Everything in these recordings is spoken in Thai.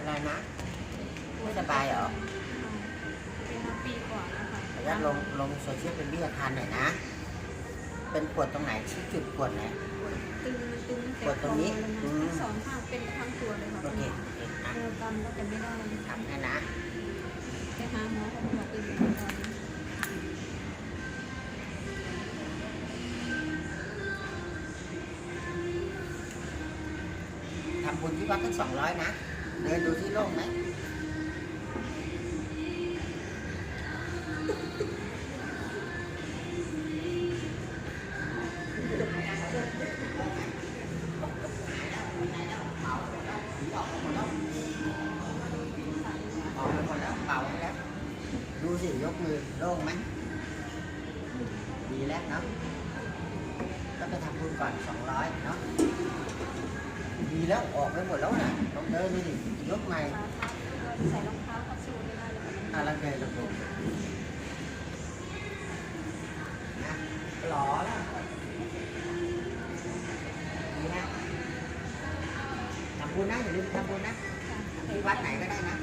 เป็นไรนะไม่สบายเหรอเป็นมาปีกว่าแล้วค่ะขออนุญาตลงลงโซเชียลเป็นวิทยาทานหน่อยนะ เป็นปวดตรงไหนชี้จุดปวดไหนปวดตึงมันตึงตั้งแต่ปวดตรงนี้คอเลยอืมนะทั้งสองข้างเป็นทั้งตัวเลยค่ะโอเคโอเคอะเดินกำก็จะไม่ได้ทำให้นะไปหาหมอเขาบอกตึงอยู่ตอนนี้ทำบุญที่วัดทั้งสองร้อยนะ เดินดูที่โล่งไหมออดแล้วเป่าให้แล้วดูสิยกมือโล่งไหมดีแล้วเนาะก็ไปทำบุญก่อนสองร้อยเนาะ แล้วออกไปหมดแล้วนะลองเดินดูดิยกใหม่ขาเท้าใส่รองเท้าเข้าสู้ไม่ได้เลยค่ะอะไรเดินลงดูนะหล่อแล้วดีนะทำบุญนะอย่าลืมทำบุญนะที่วัดไหนก็ได้นะ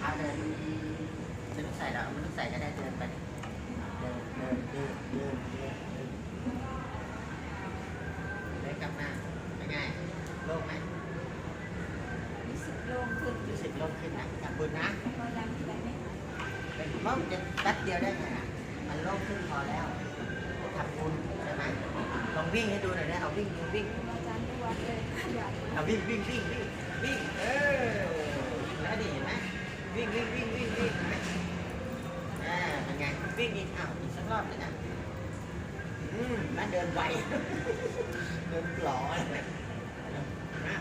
ท้าเดินไม่ต้องใส่หรอกไม่ต้องใส่ก็ได้เดินไปเดินเดินเดินเดินเดินเดินเดิน กลับมาเป็นไงโล่งไหมรู้สึกโล่งขึ้นรู้สึกโล่งขึ้นนะขอบคุณนะก็ยังที่ไหนไม่หายเป็นเพราะมันจะแป๊บเดียวได้ไงอะมันโล่งขึ้นพอแล้วทำบุญใช่ไหมลองวิ่งให้ดูหน่อยนะเอาวิ่งดูวิ่งอาจารย์ที่วัดเลยอยากเอาวิ่งวิ่งวิ่งวิ่งวิ่งเออแล้วดิเห็นไหมวิ่งวิ่งวิ่งวิ่งวิ่งเห็นไหมอ่าเป็นไงวิ่งอีกอ้าวอีกสักรอบนึงอะอืมน่าเดินไว เดินปลอเลยนะ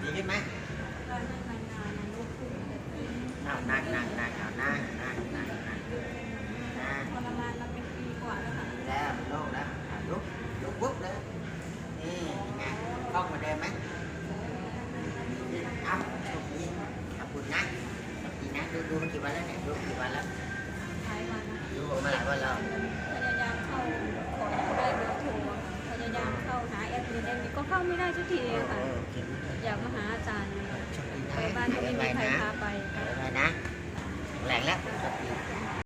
ดีขึ้นไหม ก็นั่งนานๆนะลุกขึ้นแต่ตึง เอานั่งนั่งนั่งเอานั่งนั่งนั่งนั่งนั่ง ทรมานมาเป็นปีกว่าแล้วค่ะ แล้วมันโล่งแล้วอะลุกลุกปุ๊บเลยนี่ยังไงคล่องเหมือนเดิมไหมเอาตรงนี้ขอบคุณนะดีนะดูดูมากี่วันแล้วเนี่ยดูกี่วันแล้วท้ายวันนะดูมาหลายวันแล้วพยายามเข้าขอได้เบอร์โทรพยายามเข้าหาแอดมินแอดมินก็เข้าไม่ได้สักทีค่ะ